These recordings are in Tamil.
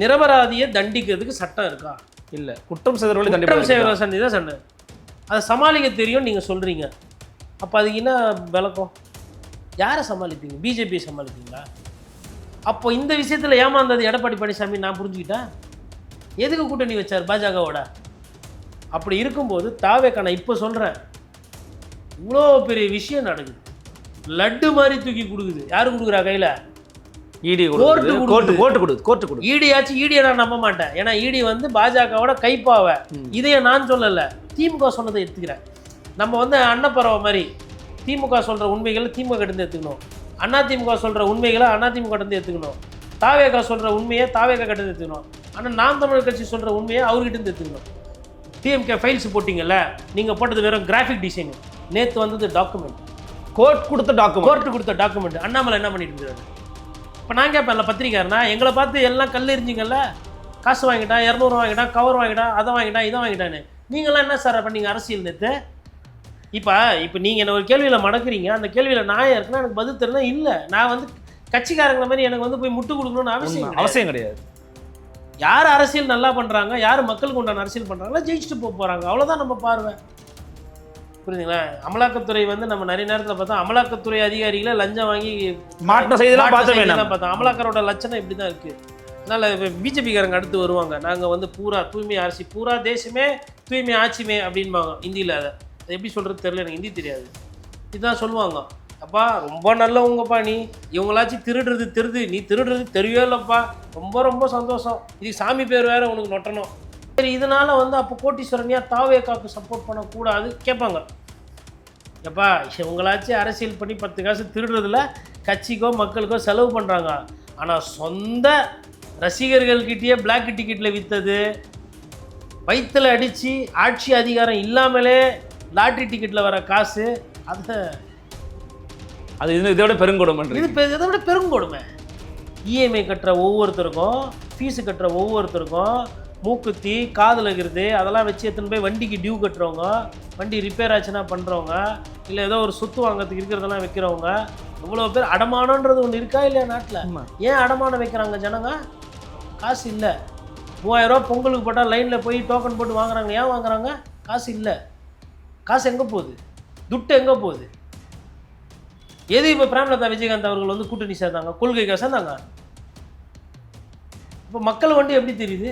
நிரபராதியை தண்டிக்கிறதுக்கு சட்டம் இருக்கா? இல்ல குற்றம் செய்தவர்களை குற்றம் செய்வ சந்தி தான் சொன்னேன் அதை சமாளிக்க தெரியும் நீங்கள் சொல்கிறீங்க அப்போ அதுக்கு என்ன விளக்கம்? யாரை சமாளிப்பீங்க? பிஜேபியை சமாளிப்பீங்களா? அப்போ இந்த விஷயத்தில் ஏமாந்தது எடப்பாடி பழனிசாமி நான் புரிஞ்சுக்கிட்டேன். எதுக்கு கூட்டணி வச்சார் பாஜகவோட? அப்படி இருக்கும்போது தாவேக்கா நான் இப்போ சொல்கிறேன் இவ்வளோ பெரிய விஷயம் நடக்குது. லட்டு மாதிரி தூக்கி கொடுக்குது. யாரு கொடுக்குறா கையில்? ED court court. கோர்ட்டு கொடுது கோர்ட்டு கொடுது ஈடியாச்சு ஈடியை நான் நம்ப மாட்டேன். ஏன்னா ஈடி வந்து பாஜகவோட கைப்பாவை. இதையே நான் சொல்லலை. திமுக சொன்னதை எடுத்துக்கிறேன். நம்ம வந்து அன்னப்பறவை மாதிரி திமுக சொல்கிற உண்மைகளை திமுக கிட்ட எடுத்துக்கணும். அண்ணா திமுக சொல்கிற உண்மைகளை அண்ணா திமுக கிட்ட எடுத்துக்கணும். தாவேகா சொல்கிற உண்மையை தாவேகா கிட்ட எடுத்துக்கணும். ஆனால் நாம் தமிழர் கட்சி சொல்கிற உண்மையை அவர்கிட்ட இருந்து எடுத்துக்கணும். டிஎம்கே ஃபைல்ஸ் போட்டிங்கல்ல நீங்கள் போட்டது வெறும் கிராஃபிக் டிசைன் நேற்று வந்தது டாக்குமெண்ட் கோர்ட் கொடுத்த டாக்குமெண்ட் கோர்ட்டு கொடுத்த டாக்குமெண்ட் அண்ணாமலை என்ன பண்ணிட்டு இருந்தாரு இப்போ நான் கேட்பேன்ல பத்திரிக்காரனா எங்களை பார்த்து எல்லாம் கல் எறிஞ்சிங்கல்ல? காசு வாங்கிட்டான் இரநூறு வாங்கிட்டான் கவர் வாங்கிட்டான் அதை வாங்கிட்டான் இதை வாங்கிட்டான்னு. நீங்களாம் என்ன சார் பண்ணீங்க அரசியல் நேற்று இப்போ இப்போ நீங்கள் என்ன ஒரு கேள்வியில் மடக்குறீங்க அந்த கேள்வியில் நான் இருக்குன்னா எனக்கு பதில் தெரியல இல்லை. நான் வந்து கட்சிக்காரங்கள மாதிரி எனக்கு வந்து போய் முட்டு கொடுக்கணும்னு அவசியம். அவசியம் கிடையாது. யார் அரசியல் நல்லா பண்ணுறாங்க யார் மக்களுக்கு உண்டான அரசியல் பண்ணுறாங்களோ ஜெயிச்சுட்டு போக போகிறாங்க அவ்வளோதான் நம்ம பார்வை. புரியுதுங்களா அமலாக்கத்துறை வந்து நம்ம நிறைய நேரத்தில் பார்த்தா அமலாக்கத்துறை அதிகாரிகளை லஞ்சம் வாங்கி செய்தியெல்லாம் வேணாம். பார்த்தோம். அமலாக்கரோட லட்சணம் இப்படி தான் இருக்குது அதனால் பிஜேபிக்காரங்க அடுத்து வருவாங்க. நாங்கள் வந்து பூரா தூய்மை அரசி பூரா தேசமே தூய்மை ஆட்சிமே அப்படின்பாங்க ஹிந்தியில் அதை. அது எப்படி சொல்கிறது தெரியல எனக்கு ஹிந்தி தெரியாது. இதுதான் சொல்லுவாங்க. அப்பா ரொம்ப நல்லவங்கப்பா நீ. இவங்களாச்சும் திருடுறது திருது நீ திருடுறது தெரியவே இல்லைப்பா ரொம்ப ரொம்ப சந்தோஷம். இது சாமி பேர் வேற உனக்கு நொட்டணும். சரி இதனால வந்து அப்போ கோட்டீஸ்வரனியா தாவேக்காக்கு சப்போர்ட் பண்ணக்கூடாது கேட்பாங்க. எப்பா இவங்களாச்சும் அரசியல் பண்ணி பத்து காசு திருடுறதுல கட்சிக்கோ மக்களுக்கோ செலவு பண்ணுறாங்க ஆனால் சொந்த ரசிகர்கள்கிட்டயே பிளாக் டிக்கெட்டில் விற்றது வயிற்றில் அடித்து ஆட்சி அதிகாரம் இல்லாமலே லாட்ரி டிக்கெட்டில் வர காசு அதை அது இது இதோட பெருங்கொடுமன்ற இது இதை விட பெருங்கொடுமை. இஎம்ஐ கட்டுற ஒவ்வொருத்தருக்கும் ஃபீஸு கட்டுற ஒவ்வொருத்தருக்கும் மூக்குத்தி காதில் இருக்கிறது அதெல்லாம் வச்சு எடுத்துன்னு போய் வண்டிக்கு டியூ கட்டுறவங்க வண்டி ரிப்பேர் ஆச்சுன்னா பண்ணுறவங்க இல்லை ஏதோ ஒரு சொத்து வாங்குறதுக்கு இருக்கிறதெல்லாம் வைக்கிறவங்க இவ்வளோ பேர் அடமானன்றது ஒன்று இருக்கா இல்லையா நாட்டில். ஏன் அடமானம் வைக்கிறாங்க ஜனங்க? காசு இல்லை. மூவாயிரரூவா பொங்கலுக்கு போட்டால் லைனில் போய் டோக்கன் போட்டு வாங்குறாங்க. ஏன் வாங்குறாங்க? காசு இல்லை. காசு எங்கே போகுது? துட்டு எங்கே போகுது? எது இப்போ பிரேமலதா விஜயகாந்த் அவர்கள் வந்து கூட்டணி சேர்ந்தாங்க? கொள்கைக்காக சேர்ந்தாங்க இப்போ மக்கள் வண்டி எப்படி தெரியுது?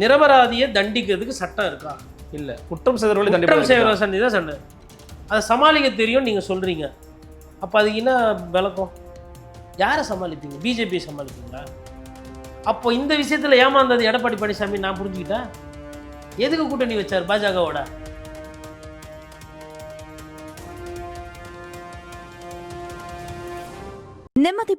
நிரபராதியை தண்டிக்கிறதுக்கு சட்டம் இருக்கா? இல்ல. குற்றம் செய்தவர்களை குற்றம் செய்வ சந்தி தான் சண்டை. அதை சமாளிக்க தெரியும் நீங்கள் சொல்கிறீங்க அப்போ அதுக்கு என்ன விளக்கம்? யாரை சமாளிப்பீங்க? பிஜேபியை சமாளிப்பீங்களா? அப்போ இந்த விஷயத்தில் ஏமாந்தது எடப்பாடி பழனிசாமி நான் புரிஞ்சுக்கிட்டேன். எதுக்கு கூட்டணி வச்சார் பாஜகவோட?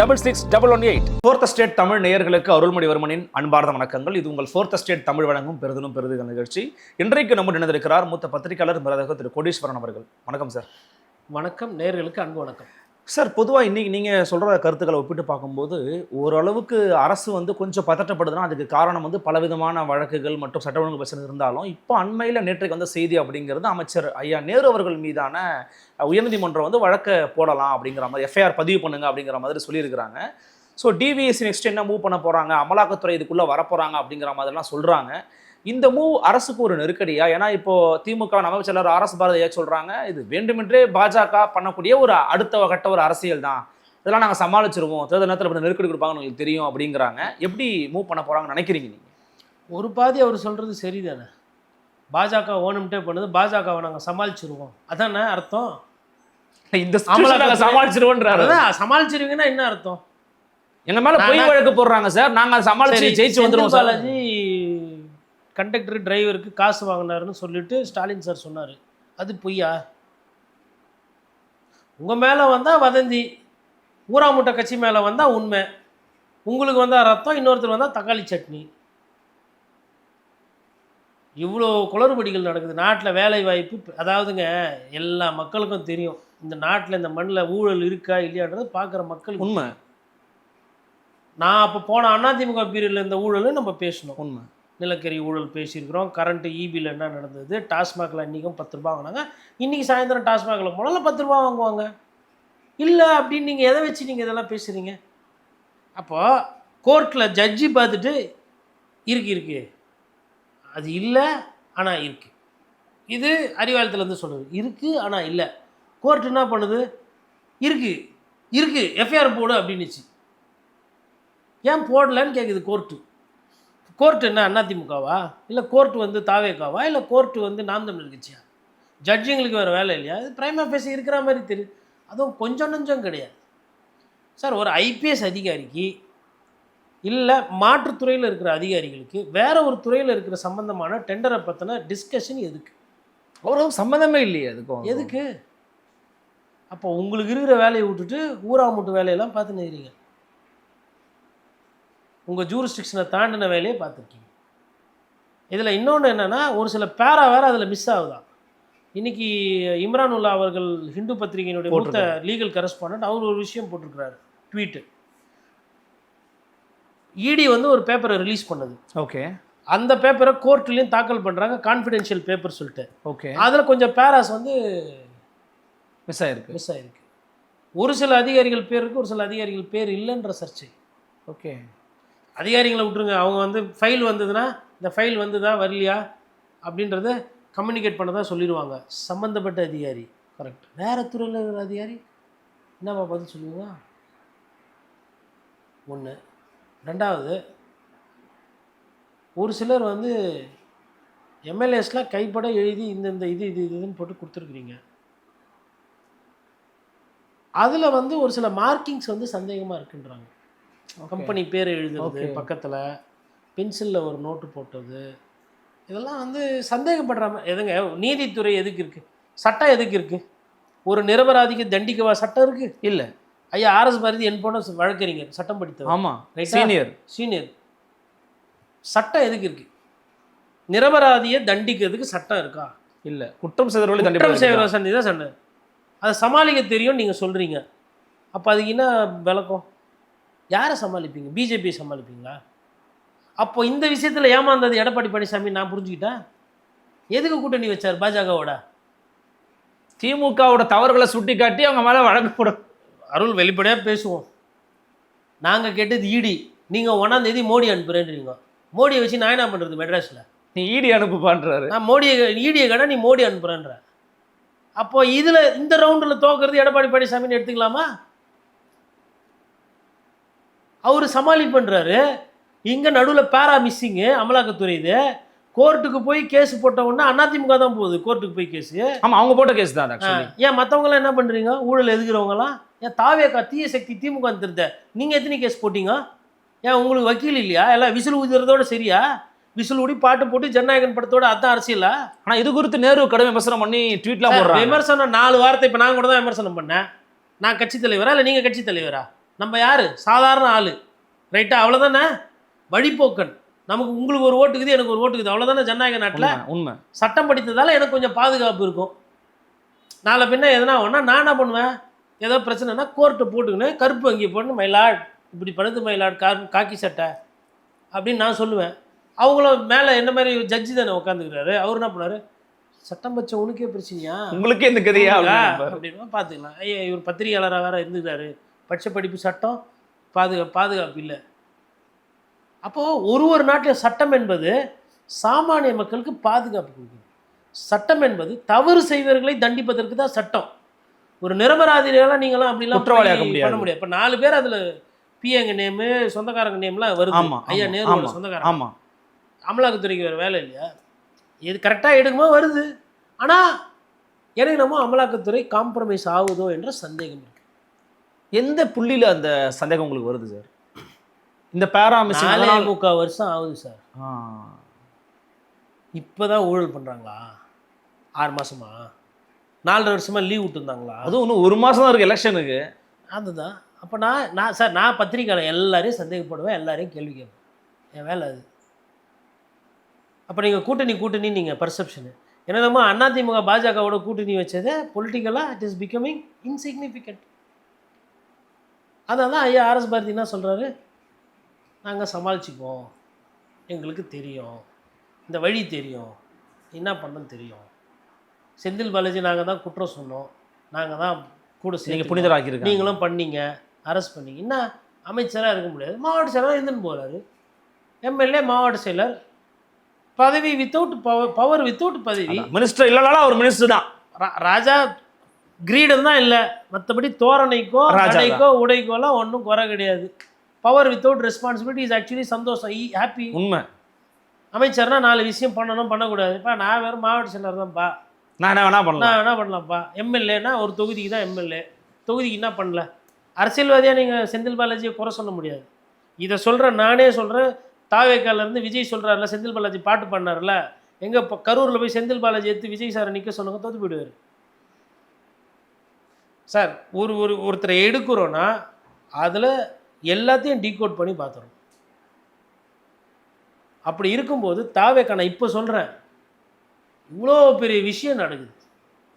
double six double one eight fourth state Tamil நேயர்களுக்கு அருள்மொழிவர்மனின் அன்பார்ந்த வணக்கங்கள். இது உங்கள் ஃபோர்த் ஸ்டேட் தமிழ் வழங்கும் பெருதினும் பெருதுக நிகழ்ச்சி. இன்றைக்கு நம்ம நினைந்திருக்கிறார் மூத்த பத்திரிகையாளர் மிரதக திரு கோடீஸ்வரன் அவர்கள். வணக்கம் சார் வணக்கம். நேயர்களுக்கு அன்பு வணக்கம். சார் பொதுவாக இன்னைக்கு நீங்கள் சொல்கிற கருத்துக்களை ஒப்பிட்டு பார்க்கும்போது ஓரளவுக்கு அரசு வந்து கொஞ்சம் பதட்டப்படுதுன்னா அதுக்கு காரணம் வந்து பலவிதமான வழக்குகள் மற்றும் சட்ட ஒழுங்கு பிரச்சனை இருந்தாலும் இப்போ அண்மையில் நேற்றைக்கு வந்த செய்தி அப்படிங்கிறது அமைச்சர் ஐயா நேரு அவர்கள் மீதான உயர்நீதிமன்றம் வந்து வழக்கை போடலாம் அப்படிங்கிற மாதிரி எஃப்ஐஆர் பதிவு பண்ணுங்க அப்படிங்கிற மாதிரி சொல்லியிருக்கிறாங்க. ஸோ டிவிஎஸ்சி நெக்ஸ்ட் என்ன மூவ் பண்ண போகிறாங்க அமலாக்கத்துறை இதுக்குள்ளே வரப்போகிறாங்க அப்படிங்கிற மாதிரிலாம் சொல்கிறாங்க இந்த மூவ் அரசுக்கு ஒரு நெருக்கடியா? ஏன்னா இப்போ திமுக அமைச்சர் ஆர் எஸ் பாரதியா சொல்றாங்க இது வேண்டுமென்றே பாஜக பண்ணக்கூடிய ஒரு அடுத்த கட்ட ஒரு அரசியல் தான். இதெல்லாம் நாங்கள் சமாளிச்சிருவோம். தேர்தல் நேரத்தில் இப்படி நெருக்கடி கொடுப்பாங்கன்னு உங்களுக்கு தெரியும் அப்படிங்கிறாங்க. எப்படி மூவ் பண்ண போறாங்கன்னு நினைக்கிறீங்க நீங்க? ஒரு பாதி அவர் சொல்கிறது சரிதானே? பாஜக ஓணும்ட்டே பண்ணுது பாஜகவை நாங்கள் சமாளிச்சிருவோம். அதானே அர்த்தம்? இந்த சமாளிச்சிருவோன்றாரு. சமாளிச்சிருவீங்கன்னா என்ன அர்த்தம்? எங்க மேல பொய் வழக்கு போடுறாங்க சார். நாங்க சமாளிச்சு ஜெயிச்சு வந்துருவோம் பாலாஜி கண்டக்டர் டிரைவருக்கு காசு வாங்கினாருன்னு சொல்லிட்டு ஸ்டாலின் சார் சொன்னார். அது பொய்யா? உங்கள் மேலே வந்தால் வதந்தி ஊராமுட்டை கட்சி மேலே வந்தால் உண்மை. உங்களுக்கு வந்தால் ரத்தம் இன்னொருத்தர் வந்தால் தக்காளி சட்னி. இவ்வளோ குளறுபடிகள் நடக்குது. நாட்டில் வேலை வாய்ப்பு அதாவதுங்க எல்லா மக்களுக்கும் தெரியும். இந்த நாட்டில் இந்த மண்ணில் ஊழல் இருக்கா இல்லையான்றது பார்க்குற மக்களுக்கு உண்மை. நான் அப்போ போன அதிமுக பீரியடில் இந்த ஊழல் நம்ம பேசணும். உண்மை. நிலக்கரி ஊழல் பேசியிருக்கிறோம். கரண்ட்டு ஈபியில் என்ன நடந்தது? டாஸ்மாகில் இன்றைக்கும் பத்து ரூபா வாங்கினாங்க. இன்றைக்கி சாயந்தரம் டாஸ்மாகில் போனாலும் பத்து ரூபா வாங்குவாங்க. இல்லை அப்படின்னு நீங்கள் எதை வச்சு நீங்கள் இதெல்லாம் பேசுகிறீங்க அப்போ கோர்ட்டில் ஜட்ஜி பார்த்துட்டு இருக்கு இருக்கு. அது இல்லை ஆனால் இருக்கு. இது அறிவாலயத்துலேருந்து சொல்கிறது இருக்குது ஆனால் இல்லை. கோர்ட் என்ன பண்ணுது? இருக்கு இருக்கு. எஃப்ஐஆர் போடு அப்படின்னுச்சு. ஏன் போடலன்னு கேட்குது கோர்ட்டு. கோர்ட் என்ன அதிமுகவா இல்லை கோர்ட் வந்து தாவேக்காவா இல்லை கோர்ட் வந்து நாம் தமிழர் கட்சியா? ஜட்ஜிங்களுக்கு வேறு வேலை இல்லையா? இது பிரைமா பேசி இருக்கிற மாதிரி தெரியுது அதுவும் கொஞ்சம் நஞ்சம் கிடையாது. சார் ஒரு ஐபிஎஸ் அதிகாரிக்கு இல்லை மாற்றுத்துறையில் இருக்கிற அதிகாரிகளுக்கு வேற ஒரு துறையில் இருக்கிற சம்பந்தமான டெண்டரை பற்றின டிஸ்கஷன் எதுக்கு? அவ்வளோ சம்மந்தமே இல்லையே அதுக்கும் எதுக்கு? அப்போ உங்களுக்கு இருக்கிற வேலையை விட்டுட்டு ஊரா முட்டு வேலையெல்லாம் பார்த்து நிற்கிறீங்க உங்கள் ஜூரிஸ்டிக்ஷனை தாண்டின வேலையை பார்த்துருக்கீங்க. இதில் இன்னொன்று என்னென்னா ஒரு சில பேரா வேறு அதில் மிஸ் ஆகுதான் இன்னைக்கு இம்ரான் உல்லா அவர்கள் ஹிந்து பத்திரிகையினுடைய மூத்த. லீகல் கரஸ்பாண்டன்ட் அவர் ஒரு விஷயம் போட்டிருக்கிறாரு ட்வீட்டு இடி வந்து ஒரு பேப்பரை ரிலீஸ் பண்ணுது. ஓகே. அந்த பேப்பரை கோர்ட்லேயும் தாக்கல் பண்ணுறாங்க கான்ஃபிடென்ஷியல் பேப்பர் சொல்லிட்டு. ஓகே. அதில் கொஞ்சம் பேராஸ் வந்து மிஸ் ஆயிருக்கு. மிஸ் ஆயிருக்கு. ஒரு சில அதிகாரிகள் பேர் இருக்கு ஒரு சில அதிகாரிகள் பேர் இல்லைன்ற சர்ச்சை. ஓகே. அதிகாரிகளை விட்டுருங்க. அவங்க வந்து ஃபைல் வந்ததுன்னா இந்த ஃபைல் வந்ததா வரலையா? அப்படின்றத கம்யூனிகேட் பண்ணதா சொல்லிடுவாங்க. சம்மந்தப்பட்ட அதிகாரி. கரெக்ட் வேறு துறையில் இருக்கிற அதிகாரி? என்னப்பா பதில் சொல்லுவீங்க? ஒன்று ரெண்டாவது ஒரு சிலர் வந்து எம்எல்ஏஸ்லாம் கைப்பட எழுதி இந்த இந்த இது இது இதுன்னு போட்டு கொடுத்துருக்குறீங்க. அதில் வந்து ஒரு சில மார்க்கிங்ஸ் வந்து சந்தேகமாக இருக்குன்றாங்க. கம்பெனி பேர் எழுதுறது. பக்கத்தில் பென்சிலில் ஒரு நோட்டு போட்டது. இதெல்லாம் வந்து சந்தேகப்படுற மாதிரி எதுங்க நீதித்துறை எதுக்கு இருக்குது சட்டம் எதுக்கு இருக்குது ஒரு நிரபராதிக்கு தண்டிக்கவா சட்டம் இருக்குது இல்லை. ஐயா ஆர்எஸ் பாரதி என் போன வழக்கறிஞர் சட்டம் படித்தவர். ஆமா Right-ஆ? சீனியர் சீனியர் சட்டம் எதுக்கு இருக்கு? நிரபராதியை தண்டிக்கிறதுக்கு சட்டம் இருக்கா? இல்ல. குற்றம் செய்தவர்களை குற்றம் செய்வர சந்தி தான் சண்டை. அதை சமாளிக்க தெரியும் நீங்கள் சொல்கிறீங்க அப்போ அதுக்கு என்ன விளக்கம்? யாரை சமாளிப்பீங்க? பிஜேபியை சமாளிப்பீங்களா? அப்போ இந்த விஷயத்தில் ஏமாந்தது எடப்பாடி பழனிசாமி நான் புரிஞ்சுக்கிட்டேன். எதுக்கு கூட்டணி வச்சார் பாஜகவோட? திமுகவோட தவறுகளை சுட்டி காட்டி அவங்க மேல வழக்கு போடும் அருள் வெளிப்படையாக பேசுவோம். நாங்கள் கேட்டது இடி நீங்கள் ஒன்றாந்தேதி மோடி அனுப்புகிறேன்றீங்க மோடியை வச்சு நான் என்ன பண்ணுறது மெட்ராஸில்? நீ ஈடி அனுப்புப்பான்றாரு. நான் மோடியை ஈடியை கடை நீ மோடி அனுப்புகிறேன்ற அப்போ இதில் இந்த ரவுண்டில் தோக்கிறது எடப்பாடி பழனிசாமின்னு எடுத்துக்கலாமா? அவர் சமாளிப்புன்றாரு இங்கே நடுவில் பேரா மிஸ்ஸிங்கு அமலாக்கத்துறை இது. கோர்ட்டுக்கு போய் கேஸ் போட்ட உடனே அதிமுக தான் போகுது கோர்ட்டுக்கு போய் கேஸு ஆமா அவங்க போட்ட கேஸ் தான் ஏன் மற்றவங்களாம் என்ன பண்ணுறீங்க ஊழல் எதுக்குறவங்களாம் ஏன் தாவேக்கா தீய சக்தி திமுக திருத்த நீங்கள் எத்தனை கேஸ் போட்டீங்க? ஏன் உங்களுக்கு வக்கீல் இல்லையா? எல்லாம் விசில் ஊதுறதோட சரியா? விசில் ஊடி பாட்டு போட்டு ஜனநாயகன் படத்தோட அதான் அரசியலா? ஆனா இது குறித்து நேரு கடும் விமர்சனம் பண்ணி ட்வீட்லாம் போடுறாங்க. விமர்சனம் நாலு வார்த்தை இப்போ நான் கூட தான் விமர்சனம் பண்ணேன். நான் கட்சி தலைவரா இல்லை நீங்கள் கட்சி தலைவரா? நம்ம யாரு? சாதாரண ஆளு. ரைட்டா அவ்வளோதானே வழிப்போக்கன். நமக்கு உங்களுக்கு ஒரு ஓட்டுக்குது எனக்கு ஒரு ஓட்டுக்குது அவ்வளோதானே ஜனநாயக நாட்டில்? உண்மை, சட்டம் படித்ததால எனக்கு கொஞ்சம் பாதுகாப்பு இருக்கும். நாளை பின்ன எதனா ஒன்றா நான் என்ன பண்ணுவேன்? ஏதோ பிரச்சனைனா கோர்ட்டை போட்டுக்கின்னு கருப்பு வங்கி போட்டு மயிலாட் இப்படி பண்ணுது மயிலாட் கா காக்கி சட்டை. அப்படின்னு நான் சொல்லுவேன். அவங்களும் மேலே என்ன மாதிரி ஜட்ஜி தானே உட்காந்துக்கிறாரு அவர் என்ன பண்ணாரு சட்டம் பச்ச உனக்கே பிரச்சனையா? உங்களுக்கே இந்த கதையா? அப்படின்னு பார்த்துக்கலாம். ஐயா இவர் பத்திரிகையாளராக வேற இருந்துக்கிறாரு. பட்ச படிப்பு சட்டம் பாதுகா பாதுகாப்பு இல்லை. அப்போது ஒரு ஒரு நாட்டில் சட்டம் என்பது சாமானிய மக்களுக்கு பாதுகாப்பு கொடுக்குது. சட்டம் என்பது தவறு செய்வர்களை தண்டிப்பதற்கு தான் சட்டம். ஒரு நிரபராதிகளெல்லாம் நீங்களாம் அப்படிலாம் முடியாது. பண்ண முடியாது. இப்போ நாலு பேர் அதில் பிஎங்க நேமு சொந்தக்காரங்க நேம்லாம் வருது. ஐயா நேரு சொந்தக்காரங்க ஆமா அமலாக்கத்துறைக்கு வேறு வேலை இல்லையா? இது கரெக்டாக எடுக்குமோ வருது. ஆனால் எனக்கு நம்ம அமலாக்கத்துறை காம்ப்ரமைஸ் ஆகுதோ என்ற சந்தேகம் இருக்கு. எந்த புள்ளியில அந்த சந்தேகம் உங்களுக்கு வருது சார்? இந்த பேரா நாலே மிஸ்ஸிங் முக்கால் வருஷம் ஆகுது சார். இப்போ தான் ஊழல் பண்ணுறாங்களா ஆறு மாசமா? நாலரை வருஷமா லீவ் விட்டுருந்தாங்களா? அதுவும் இன்னும் ஒரு மாசம் தான் இருக்கு எலெக்ஷனுக்கு அதுதான். அப்போ நான் நான் சார் நான் பத்திரிக்கையாளர் எல்லாரையும் சந்தேகப்படுவேன் எல்லாரையும் கேள்வி கேட்பேன். என் வேலை அது. அப்போ நீங்கள் கூட்டணி கூட்டணி நீங்கள் பர்செப்ஷனு என்னதம்மா அதிமுக பாஜகவோட கூட்டணி வச்சது பொலிட்டிக்கலாக இட் இஸ் பிகமிங் இன்சிக்னிஃபிகண்ட் அதான் தான் ஐயா ஆர்எஸ் பாரதி என்ன சொல்கிறாரு நாங்கள் சமாளிச்சுப்போம் எங்களுக்கு தெரியும். இந்த வழி தெரியும். என்ன பண்ணணும் தெரியும். செந்தில் பாலாஜி நாங்கள் தான் குற்றம் சொன்னோம். நாங்கள் தான் கூட சேர்ந்து புனிதராக்கியிருக்கீங்க. நீங்களும் பண்ணீங்க. அரெஸ்ட் பண்ணீங்க. என்ன? அமைச்சராக இருக்க முடியாது. மாவட்ட செயலர் இருந்துன்னு போகிறாரு எம்எல்ஏ மாவட்ட செயலர். பதவி வித்தவுட் பவர் பவர் வித்தவுட் பதவி. மினிஸ்டர் இல்லைனாலும் அவர் மினிஸ்டர் தான். ராஜா கிரீடம் தான் இல்லை. மற்றபடி தோரணைக்கோ ராஜா தான். கடைக்கோ உடைக்கோலாம் ஒன்றும் குறை கிடையாது. Power without responsibility is actually சந்தோஷம். ஈ ஹாப்பி உண்மை. அமைச்சர்னா நாலு விஷயம் பண்ணணும் பண்ணக்கூடாதுப்பா நான் வேறு மாவட்ட செயலர் தான்ப்பா நான் என்ன வேணா பண்ணலாம். நான் என்ன பண்ணலாம்ப்பா எம்எல்ஏனா ஒரு தொகுதிக்கு தான் எம்எல்ஏ. தொகுதிக்கு என்ன பண்ணல? அரசியல்வாதியாக நீங்கள் செந்தில் பாலாஜியை குறை சொல்ல முடியாது. இதை சொல்கிறேன் நானே சொல்கிறேன் தாவேக்காலேருந்து விஜய் சொல்கிறாருல செந்தில் பாலாஜி பாட்டு பண்ணார்ல எங்கே இப்போ கரூரில் போய் செந்தில் பாலாஜி எடுத்து விஜய் சாரை நிற்க சொல்லுங்க தோத்து போயிடுவார். சார் ஒரு ஒரு ஒருத்தரை எடுக்கிறோன்னா அதில் எல்லாத்தையும் டீகோட் பண்ணி பார்த்துரும் அப்படி இருக்கும்போது தாவேக்கா நான் இப்போ சொல்கிறேன் இவ்வளோ பெரிய விஷயம் நடக்குது.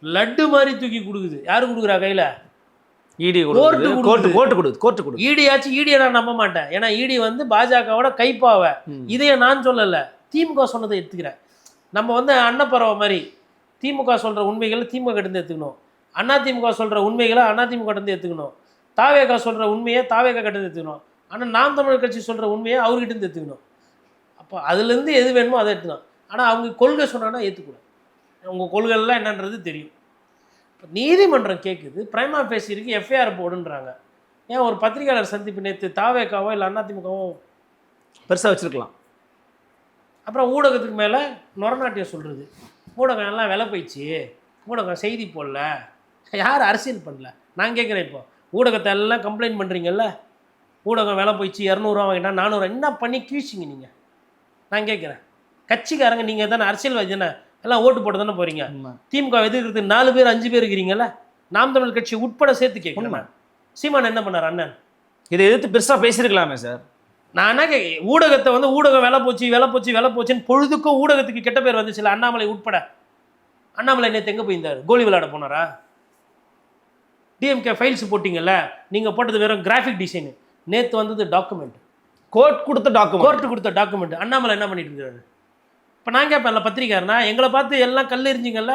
லட்டு மாதிரி தூக்கி கொடுக்குது. யாரு கொடுக்குறா கையில்? இடி கோர்ட்டு கோர்ட்டு கொடுக்குது. கோர்ட்டு கோர்ட்டு கொடுது கோர்ட்டு கொடுது ஈடியாச்சும் ஈடியை நான் நம்ப மாட்டேன். ஏன்னா ஈடி வந்து பாஜகவோட கைப்பாவை. இதையே நான் சொல்லலை. திமுக சொன்னதை எடுத்துக்கிறேன். நம்ம வந்து அன்னப்பறவை மாதிரி திமுக சொல்கிற உண்மைகளை திமுக கிட்ட எடுத்துக்கணும். அண்ணா திமுக சொல்கிற உண்மைகளை அண்ணா திமுக கிட்ட எடுத்துக்கணும் தாவேகா சொல்கிற உண்மையை தாவேகா கிட்டேருந்து எடுத்துக்கணும் ஆனால் நாம் தமிழர் கட்சி சொல்கிற உண்மையை அவர்கிட்டேருந்து எடுத்துக்கணும் அப்போ அதுலேருந்து எது வேணுமோ அதை எடுத்துக்கணும் ஆனால் அவங்க கொள்கை சொன்னாங்கன்னா ஏற்றுக்கூடாது உங்கள் கொள்கைலாம் என்னன்றது தெரியும். இப்போ நீதிமன்றம் கேட்குது பிரைமா பேசியிருக்கு எஃப்ஐஆர் போடுன்றாங்க. ஏன் ஒரு பத்திரிகையாளர் சந்திப்பு நேற்று தாவேக்காவோ இல்லை அதிமுகவோ பெருசாக வச்சுருக்கலாம். அப்புறம் ஊடகத்துக்கு மேலே நொரநாட்டியம் சொல்கிறது ஊடகம் எல்லாம் விலை போயிடுச்சு. ஊடகம் செய்தி போடல. யார் அரசியல் பண்ணல? நான் கேட்குறேன் இப்போ. ஊடகத்தை எல்லாம் கம்ப்ளைண்ட் பண்ணுறீங்கல்ல ஊடகம் விலை போயிடுச்சு இரநூறுவா வாங்கிட்டா நானூறு என்ன பண்ணி கீழ்ச்சிங்க நீங்கள் நான் கேட்குறேன். கட்சிக்காரங்க நீங்கள் தானே அரசியல்வாதி தானே? எல்லாம் ஓட்டு போட்டு தானே போகிறீங்க. திமுக எதிர்க்கிறதுக்கு நாலு பேர் அஞ்சு பேர் இருக்கிறீங்கல்ல? நாம் தமிழ் கட்சி உட்பட சேர்த்து கேட்கணும். சீமான் என்ன பண்ணார் அண்ணன்? இதை எதிர்த்து பெருசா பேசியிருக்கலாமே சார். நான் என்ன கே ஊடகத்தை வந்து ஊடகம் விலை போச்சு விலை போச்சு விலை போச்சுன்னு பொழுதுக்கும் ஊடகத்துக்கு கெட்ட பேர் வந்துச்சுல அண்ணாமலை உட்பட. அண்ணாமலை நேற்று எங்கே போயிருந்தார்? கோலி விளையாட போனாரா? டிஎம்கே ஃபைல்ஸ் போட்டிங்கல்ல நீங்கள் போட்டது வெறும் கிராஃபிக் டிசைனு நேற்று வந்தது டாக்குமெண்ட் கோர்ட் கொடுத்த டாக்குமெண்ட் கோர்ட்டு கொடுத்த டாக்குமெண்ட் அண்ணாமலை என்ன பண்ணிட்டு இருக்காரு? இப்போ நான் கேட்பேன்ல பத்திரிக்காரனா எங்களை பார்த்து எல்லாம் கல் எறிஞ்சிங்கல்ல?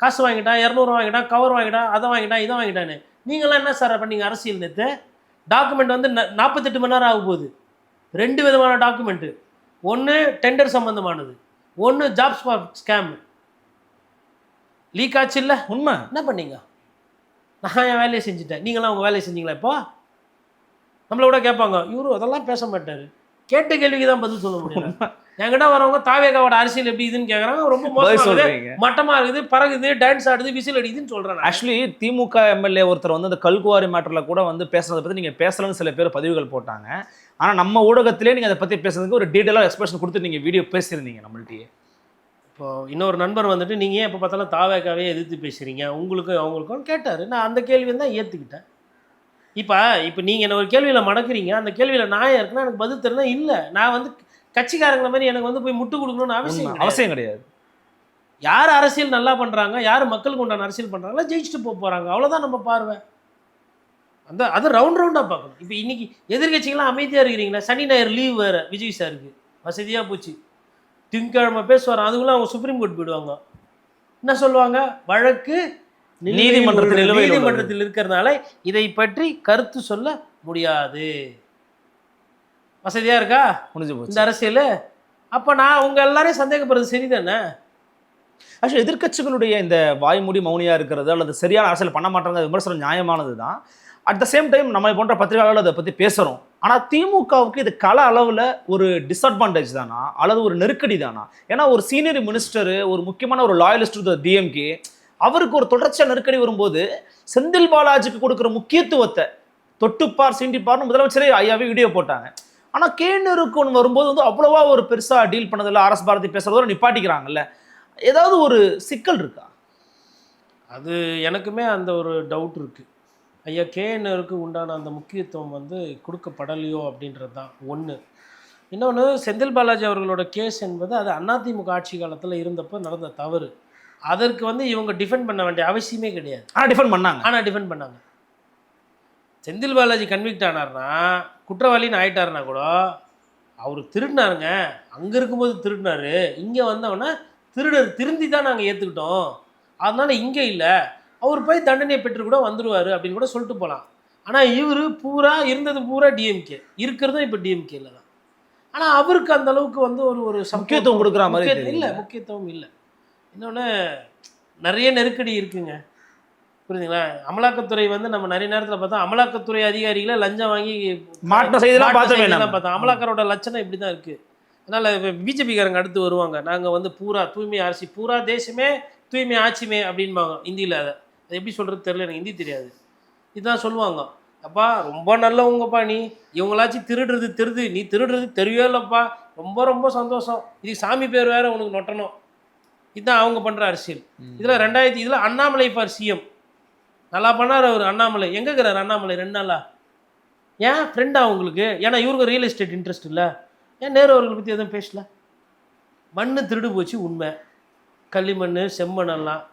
காசு வாங்கிட்டான் இரநூறு வாங்கிட்டான் கவர் வாங்கிட்டான் அதை வாங்கிட்டான் இதை வாங்கிட்டான்னு. நீங்களாம் என்ன சார் பண்ணீங்க அரசியல் நேற்று டாக்குமெண்ட் வந்து நாற்பத்தெட்டு மணி நேரம் ஆக போகுது. ரெண்டு விதமான டாக்குமெண்ட்டு ஒன்று டெண்டர் சம்மந்தமானது ஒன்று ஜாப்ஸ் ஃபார் ஸ்கேம் லீக் ஆச்சு இல்லை? உண்மை. என்ன பண்ணீங்க? நான் என் வேலையை செஞ்சுட்டேன். நீங்களாம் உங்கள் வேலையை செஞ்சீங்களா இப்போ? நம்மள கூட கேட்பாங்க இவரு அதெல்லாம் பேச மாட்டாரு. கேட்ட கேள்விக்கு தான் பதில் சொல்ல முடியும் என்கிட்ட வரவங்க தாவேகாவோட அரசியல் எப்படி இதுன்னு கேட்குறாங்க ரொம்ப பதில் மோசமா இருக்குது. சொல்றீங்க. மட்டமா இருக்குது பறகுது டான்ஸ் ஆடுது விசில் அடிக்குதுன்னு சொல்றேன் ஆக்சுவலி திமுக எம்எல்ஏ ஒருத்தர் வந்து அந்த கல்குவாரி மேட்டர்ல கூட வந்து பேசுறதை பத்தி நீங்க பேசலன்னு சில பேர் பதிவுகள் போட்டாங்க. ஆனா நம்ம ஊடகத்திலே நீங்க அதை பத்தி பேசுறதுக்கு ஒரு டீடைலா எக்ஸ்பிரஷன் கொடுத்து நீங்க வீடியோ பேசியிருந்தீங்க நம்மள்ட்டயே. இப்போ இன்னொரு நண்பர் வந்துட்டு நீங்கள் ஏன் எப்போ பார்த்தாலும் தாவேக்காவே எதிர்த்து பேசுகிறீங்க உங்களுக்கும் அவங்களுக்கும் கேட்டார். நான் அந்த கேள்வியை தான் ஏற்றுக்கிட்டேன் இப்போ இப்போ நீங்கள் என்ன ஒரு கேள்வியில் மடக்குறீங்க. அந்த கேள்வியில் நான் இருக்குன்னா எனக்கு பதில் தெரினா இல்லை. நான் வந்து கட்சிக்காரங்கள மாதிரி எனக்கு வந்து போய் முட்டு கொடுக்கணும்னு அவசியம். அவசியம் கிடையாது. யார் அரசியல் நல்லா பண்ணுறாங்க யார் மக்களுக்கு உண்டான அரசியல் பண்ணுறாங்களோ ஜெயிச்சுட்டு போக போகிறாங்க அவ்வளோதான் நம்ம பார்வை. அந்த அது ரவுண்ட் ரவுண்டாக பார்க்கணும். இப்போ இன்னைக்கு எதிர்கட்சிகள்லாம் அமைதியாக இருக்கிறீங்களா சனி ஞாயிறு லீவ் வேறு விஜய் சாருக்கு வசதியாக போச்சு. திங்கக்கிழமை பேசுவார் அதுக்குள்ள அவங்க சுப்ரீம் கோர்ட் போயிடுவாங்க. என்ன சொல்லுவாங்க? வழக்கு நீதிமன்றத்தில். நீதிமன்றத்தில் இருக்கிறதுனால இதை பற்றி கருத்து சொல்ல முடியாது. வசதியாக இருக்கா? முடிஞ்சு போச்சு. இந்த அரசியல்? அப்போ நான் உங்கள் எல்லாரையும் சந்தேகப்படுறது சரிதானே? ஆக்சுவலி எதிர்க்கட்சிகளுடைய இந்த வாய்மூடி மௌனியா இருக்கிறது அல்லது சரியான அரசியல் பண்ண மாட்டாங்க விமர்சனம் நியாயமானது தான் அட் த சேம் டைம் நம்ம போன்ற பத்திரிகையாளர்கள் அதை பத்தி பேசுறோம். ஆனால் திமுகவுக்கு இது கல அளவில் ஒரு டிஸ்அட்வான்டேஜ் தானா? அல்லது ஒரு நெருக்கடி தானா? ஏன்னா ஒரு சீனியர் மினிஸ்டர் ஒரு முக்கியமான ஒரு லாயலிஸ்ட் டிஎம்கே அவருக்கு ஒரு தொடர்ச்சியாக நெருக்கடி வரும்போது செந்தில் பாலாஜிக்கு கொடுக்குற முக்கியத்துவத்தை தொட்டுப்பார் சீண்டிப்பார்னு முதலமைச்சரே ஐயாவே வீடியோ போட்டாங்க. ஆனால் கேனருக்குன்னு வரும்போது வந்து அவ்வளோவா ஒரு பெருசாக டீல் பண்ணதில்ல அரசு பாரதி பேசுறதோட நிப்பாட்டிக்கிறாங்கல்ல. ஏதாவது ஒரு சிக்கல் இருக்கா? அது எனக்குமே அந்த ஒரு டவுட் இருக்குது ஐயா கேஎன்ஆருக்கு உண்டான அந்த முக்கியத்துவம் வந்து கொடுக்கப்படலையோ அப்படின்றது தான் ஒன்று இன்னொன்று செந்தில் பாலாஜி அவர்களோட கேஸ் என்பது அது அதிமுக ஆட்சி காலத்தில் இருந்தப்போ நடந்த தவறு. அதற்கு வந்து இவங்க டிஃபெண்ட் பண்ண வேண்டிய அவசியமே கிடையாது. ஆனால் டிஃபெண்ட் பண்ணாங்க. ஆனால் டிஃபெண்ட் பண்ணாங்க. செந்தில் பாலாஜி கன்விக்ட் ஆனார்னா குற்றவாளின்னு ஆயிட்டாருனா கூட அவர் திருடினாருங்க. அங்கே இருக்கும்போது திருடினாரு. இங்கே வந்தவொடனே திருடர் திருந்தி தான் நாங்கள் ஏற்றுக்கிட்டோம் அதனால் இங்கே இல்லை. அவர் போய் தண்டனையை பெற்று கூட வந்துடுவார் அப்படின்னு கூட சொல்லிட்டு போகலாம் ஆனால் இவர் பூரா இருந்தது பூரா டிஎம்கே இருக்கிறதும் இப்போ டிஎம்கேல தான். ஆனால் அவருக்கு அந்த அளவுக்கு வந்து ஒரு ஒரு முக்கியத்துவம் கொடுக்குற மாதிரி. இல்லை முக்கியத்துவம் இல்லை. இன்னொன்று நிறைய நெருக்கடி இருக்குங்க. புரியுதுங்களா? அமலாக்கத்துறை வந்து நம்ம நிறைய நேரத்தில் பார்த்தா அமலாக்கத்துறை அதிகாரிகளை லஞ்சம் வாங்கி மாட்டின செய்திலாம் பார்த்தோமே அமலாக்கரோட லட்சணம் இப்படி தான் இருக்குது அதனால் பிஜேபிக்காரங்க அடுத்து வருவாங்க. நாங்கள் வந்து பூரா தூய்மை அரசி பூரா தேசமே தூய்மை ஆட்சிமே அப்படின்பாங்க ஹிந்தியில் அதை. அது எப்படி சொல்கிறது தெரியல எனக்கு ஹிந்தி தெரியாது. இதுதான் சொல்லுவாங்க. அப்பா ரொம்ப நல்லவங்கப்பா நீ. இவங்களாச்சும் திருடுறது திருது நீ திருடுறது தெரியவே இல்லைப்பா. ரொம்ப ரொம்ப சந்தோஷம். இதுக்கு சாமி பேர் வேற உனக்கு நொட்டணும். இதுதான் அவங்க பண்ணுற அரசியல். இதில் ரெண்டாயிரத்தி இதில் அண்ணாமலை ஃபார் சிஎம். நல்லா பண்ணார் அவர் அண்ணாமலை. எங்கே இருக்கிறார் அண்ணாமலை ரெண்டு நாளா? ஏன்? ஃப்ரெண்டா உங்களுக்கு? ஏன்னா இவருக்கு ரியல் எஸ்டேட் இன்ட்ரெஸ்ட் இல்லை. ஏன் நேரு அவர்களை பற்றி எதுவும் பேசல? மண் திருடு போச்சு உண்மை. களிமண் செம்மண்ணெல்லாம்.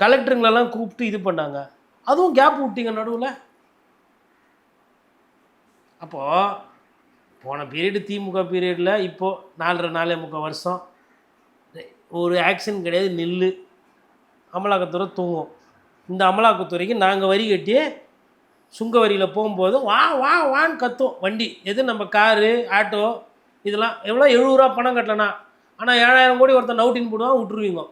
கலெக்டருங்களெல்லாம் கூப்பிட்டு இது பண்ணாங்க. அதுவும் கேப் விட்டீங்க நடுவில்? அப்போது போன பீரியடு திமுக பீரியடில் இப்போது நாலரை நாலே முக்கால் வருஷம். ஒரு ஆக்ஷன் கிடையாது நில்லு. அமலாக்கத்துறை தூங்கும். இந்த அமலாக்கத்துறைக்கு நாங்கள் வரி கட்டி சுங்க வரியில் போகும்போது வா வா வான்னு கத்தும். வண்டி எது நம்ம காரு ஆட்டோ இதெல்லாம் எவ்வளோ எழுபது ரூபா பணம் கட்டலனா? ஆனால் ஏழாயிரம் கோடி ஒருத்தன் நவுட்டின் போடுவான் விட்டுருவீங்க.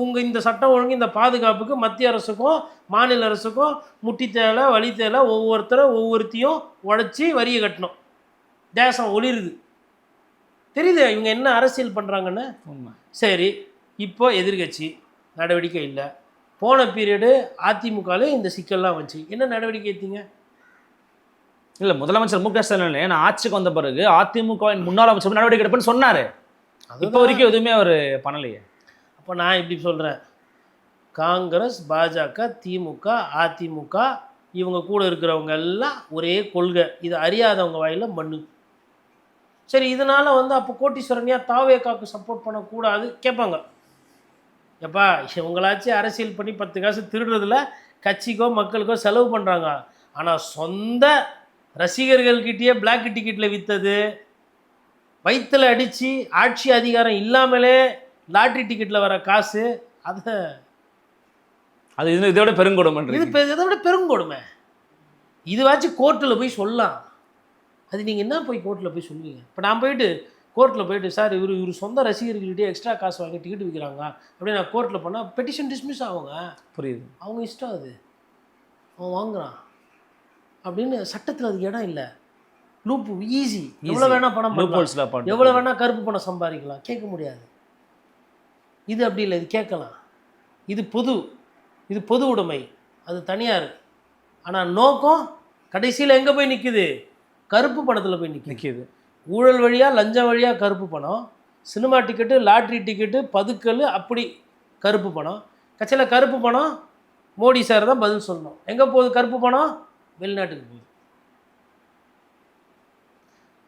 உங்கள் இந்த சட்டம் ஒழுங்கு இந்த பாதுகாப்புக்கு மத்திய அரசுக்கும் மாநில அரசுக்கும் முட்டி தேவை வழி தேவை ஒவ்வொருத்தரும் ஒவ்வொருத்தையும் உடச்சி வரியை கட்டணும். தேசம் ஒளிருது. தெரியுது இவங்க என்ன அரசியல் பண்ணுறாங்கன்னு சரி இப்போ எதிர்க்கட்சி நடவடிக்கை இல்லை. போன பீரியடு அதிமுகவில் இந்த சிக்கல்லாம் வந்துச்சு. என்ன நடவடிக்கை எடுத்தீங்க? இல்ல முதலமைச்சர் மு க ஸ்டாலின் ஏன்னா ஆட்சிக்கு வந்த பிறகு அதிமுகவின் முன்னாள் அமைச்சர் நடவடிக்கை எடுப்பேன்னு சொன்னாரு. இப்போ வரைக்கும் எதுவுமே அவர் பண்ணலையே. அப்போ நான் இப்படி சொல்கிறேன் காங்கிரஸ் பாஜக திமுக அதிமுக இவங்க கூட இருக்கிறவங்க எல்லாம் ஒரே கொள்கை. இது அறியாதவங்க வாயில மண்ணு. சரி இதனால் வந்து அப்போ கோட்டீஸ்வரனியா தாவேக்காவுக்கு சப்போர்ட் பண்ணக்கூடாது கேட்பாங்க. எப்பா இவங்களாச்சும் அரசியல் பண்ணி பத்து காசு திருடுறதுல கட்சிக்கோ மக்களுக்கோ செலவு பண்ணுறாங்க ஆனால் சொந்த ரசிகர்கள்கிட்டயே பிளாக் டிக்கெட்டில் விற்றது வயிற்றில் அடித்து ஆட்சி அதிகாரம் இல்லாமலே லாட்ரி டிக்கெட்டில் வர காசு அதை அது இது இதை விட பெருங்கொடுமை இது இதை விட பெருங்கொடுமை. இதுவாச்சும் கோர்ட்டில் போய் சொல்லலாம். அது நீங்கள் என்ன போய் கோர்ட்டில் போய் சொல்லுவீங்க? இப்போ நான் போயிட்டு கோர்ட்டில் போயிட்டு சார் இவர் இவர் சொந்த ரசிகர்கள்கிட்டயே எக்ஸ்ட்ரா காசு வாங்கி டிக்கெட் விற்கிறாங்க அப்படின்னு நான் கோர்ட்டில் போனால் பெட்டிஷன் டிஸ்மிஸ் ஆகுங்க. புரியுது. அவங்க இஷ்டம் அது. அவன் வாங்குறான். அப்படின்னு சட்டத்தில் அதுக்கு இடம் இல்லை. லூப் ஈஸி எவ்வளோ வேணா பணம் எவ்வளோ வேணால் கருப்பு பணம் சம்பாதிக்கலாம். கேட்க முடியாது. இது அப்படி இல்லை இது கேட்கலாம். இது பொது இது பொது உடைமை. அது தனியார் ஆனால் நோக்கம் கடைசியில் எங்கே போய் நிற்குது கருப்பு பணத்தில் போய் நிற்குது நிக்குது. ஊழல் வழியாக லஞ்சம் வழியாக கருப்பு பணம் சினிமா டிக்கெட்டு லாட்ரி டிக்கெட்டு பதுக்கல் அப்படி கருப்பு பணம் கட்சியில் கருப்பு பணம் மோடி சார் தான் பதில் சொல்லணும். எங்கே போகுது கருப்பு பணம் வெளிநாட்டுக்கு போகுது.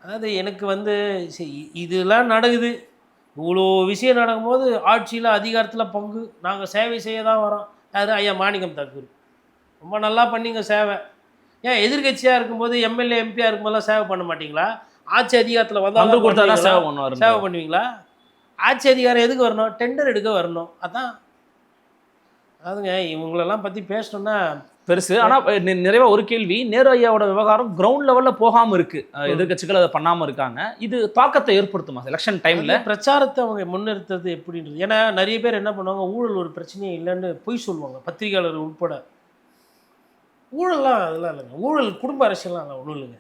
அதாவது எனக்கு வந்து இதெல்லாம் நடக்குது. இவ்வளோ விஷயம் நடக்கும்போது ஆட்சியில் அதிகாரத்தில் பங்கு. நாங்கள் சேவை செய்ய தான் வரோம். யார்? ஐயா மாணிக்கம் தாக்கூர். ரொம்ப நல்லா பண்ணீங்க சேவை. ஏன் எதிர்கட்சியாக இருக்கும்போது எம்எல்ஏ எம்பியாக இருக்கும்போதெல்லாம் சேவை பண்ண மாட்டீங்களா? ஆட்சி அதிகாரத்தில் வந்தால் கொடுத்தா சேவை பண்ணுவாரு சேவை பண்ணுவீங்களா? ஆட்சி அதிகாரம் எதுக்கு வரணும்? டெண்டர் எடுக்க வரணும். அதான். அதுங்க இவங்களெல்லாம் பற்றி பேசணும்னா பெருசு. ஆனா நி- நிறைவா ஒரு கேள்வி. நேரு ஐயாவோட விவகாரம் கிரவுண்ட் லெவல்ல போகாம இருக்கு. அஹ் எதிர்க்கட்சிகள் அதை பண்ணாம இருக்காங்க. இது தாக்கத்தை ஏற்படுத்துமா? எலெக்ஷன் டைம்ல பிரச்சாரத்தை அவங்க முன்னிறுத்துறது எப்படின்றது. ஏன்னா நிறைய பேர் என்ன பண்ணுவாங்க ஊழல் ஒரு பிரச்சனையே இல்லைன்னு பொய் சொல்லுவாங்க. பத்திரிகையாளர் உட்பட ஊழல்லாம் அதெல்லாம் இல்லைங்க. ஊழல் குடும்ப அரசியல்லாம் இல்லை ஒன்றும் இல்லைங்க.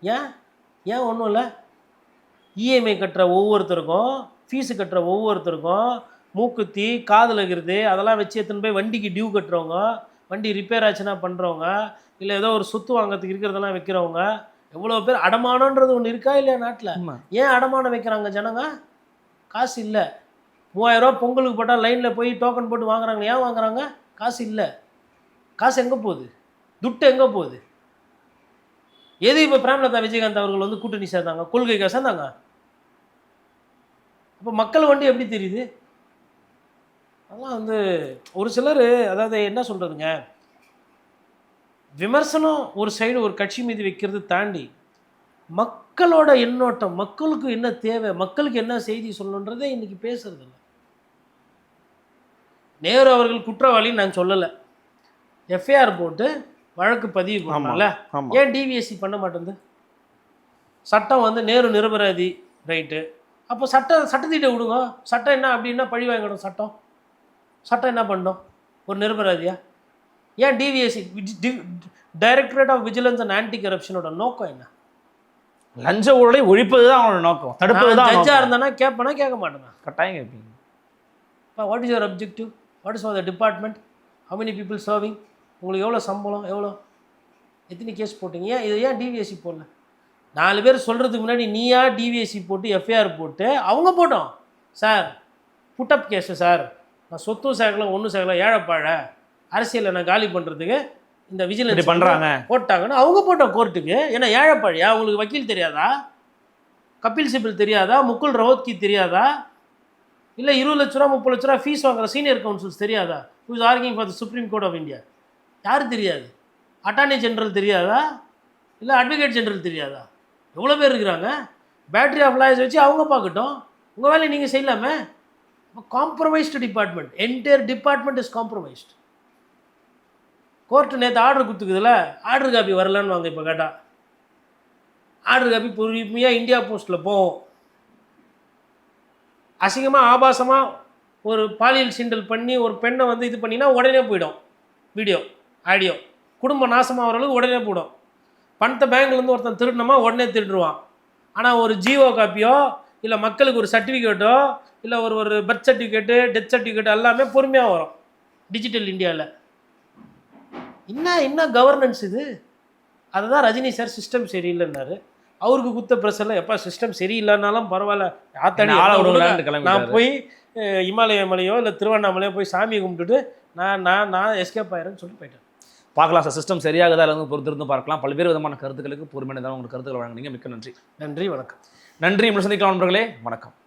ஏன்? ஏன் ஒன்றும் இல்லை? இஎம்ஐ கட்டுற ஒவ்வொருத்தருக்கும் ஃபீஸு கட்டுற ஒவ்வொருத்தருக்கும் மூக்குத்தி காதில் இருக்கிறது அதெல்லாம் வச்சு எடுத்துன்னு போய் வண்டிக்கு டியூ கட்டுறவங்க வண்டி ரிப்பேர் ஆச்சுன்னா பண்ணுறவங்க இல்லை ஏதோ ஒரு சொத்து வாங்கிறதுக்கு இருக்கிறதெல்லாம் வைக்கிறவங்க எவ்வளோ பேர் அடமானன்றது ஒன்று இருக்கா இல்லையா நாட்டில். ஏன் அடமானம் வைக்கிறாங்க ஜனங்க? காசு இல்லை. மூவாயிரரூவா பொங்கலுக்கு போட்டால் லைனில் போய் டோக்கன் போட்டு வாங்குறாங்க ஏன் வாங்குறாங்க? காசு இல்லை. காசு எங்கே போகுது? துட்டு எங்கே போகுது? எது இப்போ பிரேமலதா விஜயகாந்த் அவர்கள் வந்து கூட்டணி சேர்ந்தாங்க? கொள்கைக்காக சேர்ந்தாங்க? அப்போ மக்கள் வண்டி எப்படி தெரியுது? அதெல்லாம் வந்து ஒரு சிலர் அதாவது என்ன சொல்கிறதுங்க விமர்சனம் ஒரு சைடு ஒரு கட்சி மீது வைக்கிறது தாண்டி மக்களோட எண்ணோட்டம் மக்களுக்கு என்ன தேவை மக்களுக்கு என்ன செய்தி சொல்லணுன்றதை இன்னைக்கு பேசுறது இல்ல நேரு அவர்கள் குற்றவாளின்னு நான் சொல்லலை. எஃப்ஐஆர் போட்டு வழக்கு பதிவு பண்ணல ஏன் டிவிஎஸ்சி பண்ண மாட்டேங்குது? சட்டம் வந்து நேரு நிரபராதி ரைட்டு. அப்போ சட்ட சட்டத்திட்ட விடுங்க. சட்டம் என்ன அப்படின்னா பழி வாங்கிடும் சட்டம். சட்டம் என்ன பண்ணோம் ஒரு நிரபராதியா? ஏன் TVSC directorate of vigilance and anti கரப்ஷனோட நோக்கம் என்ன? லஞ்ச ஊழலை ஒழிப்பது தான் அவங்களோட நோக்கம் தடுப்பது தான் நோக்கம். இருந்தேன்னா கேட்பேனா கேட்க மாட்டேனா கட்டாயம் கேட்பீங்க. What is your objective what is the department how many people serving உங்களுக்கு எவ்வளோ சம்பளம்? எவ்வளோ எத்தனை கேஸ் போட்டீங்க? ஏன் இதை ஏன் டிவிஎஸ்சி போடல? நாலு பேர் சொல்கிறதுக்கு முன்னாடி நீயா டிவிஎஸ்சி போட்டு எஃப்ஐஆர் போட்டு அவங்க போட்டோம். சார் புட்டப் கேஸு சார் நான் சொத்தும் சேர்க்கல ஒன்றும் சேர்க்கல ஏழைப்பாழ. அரசியலை நான் காலி பண்ணுறதுக்கு இந்த விஜிலன்ஸ் பண்றாங்க. போட்டாங்கன்னு அவங்க போட்டோம் கோர்ட்டுக்கு ஏன்னா ஏழைப்பாழியா? உங்களுக்கு வக்கீல் தெரியாதா? கபில் சிபில் தெரியாதா? முகுல் ரோஹத்கி தெரியாதா? இல்லை இருபது லட்ச ரூபா முப்பது லட்ச ரூபா ஃபீஸ் வாங்குற சீனியர் கவுன்சில்ஸ் தெரியாதா? Who's working for the supreme court of India யாரு தெரியாது? அட்டார்னி ஜெனரல் தெரியாதா? இல்லை அட்வொகேட் ஜெனரல் தெரியாதா? எவ்வளோ பேர் இருக்கிறாங்க? பேட்டரி ஆஃப் லாயர்ஸ் வச்சு அவங்க பார்க்கட்டும். உங்கள் வேலையை நீங்கள் செய்யலாமே? Compromised department entire department is compromised court நேற்று ஆர்டர் கொடுத்துக்குதுல ஆர்டர் காப்பி வரலன்னு வாங்க இப்போ கேட்டால் ஆர்டர் காப்பி பொறுமையாக இந்தியா போஸ்ட்டில் போகும் அசிங்கமாக ஆபாசமாக ஒரு பாலியல் சிண்டல் பண்ணி ஒரு பெண்ணை வந்து இது பண்ணினா உடனே போயிடும். வீடியோ ஆடியோ குடும்பம் நாசமாக அளவுக்கு உடனே போயிடும். பணத்தை பேங்க்லேருந்து ஒருத்தன் திருடினமா உடனே திருடுருவான் ஆனால் ஒரு ஜியோ காப்பியோ இல்லை மக்களுக்கு ஒரு சர்டிஃபிகேட்டோ இல்லை ஒரு ஒரு பர்த் சர்டிஃபிகேட்டு டெத் சர்டிஃபிகேட் எல்லாமே பொறுமையாக வரும். டிஜிட்டல் இந்தியாவில் என்ன என்ன கவர்னன்ஸ் இது? அதுதான் ரஜினி சார் சிஸ்டம் சரியில்லைன்னாரு. அவருக்கு குத்த பிரச்சனை எப்பா சிஸ்டம் சரியில்லைனாலும் பரவாயில்ல. ஆத்தாடி. நான் போய் இமாலய மலையோ இல்லை திருவண்ணாமலையோ போய் சாமி கும்பிட்டுட்டு நான் நான் நான் எஸ்கேப் ஆயிரேன்னு சொல்லிட்டு போயிட்டேன். பார்க்கலாம் சார் சிஸ்டம் சரியாகுதா இல்லை பொறுத்திருந்து பார்க்கலாம். பல்வேறு விதமான கருத்துக்களுக்கு பொறுமையான உங்களுக்கு கருத்துக்கள் வழங்குனீங்க மிக்க நன்றி. நன்றி வணக்கம். நன்றி சந்திக்கலாம் நண்பர்களே. வணக்கம்.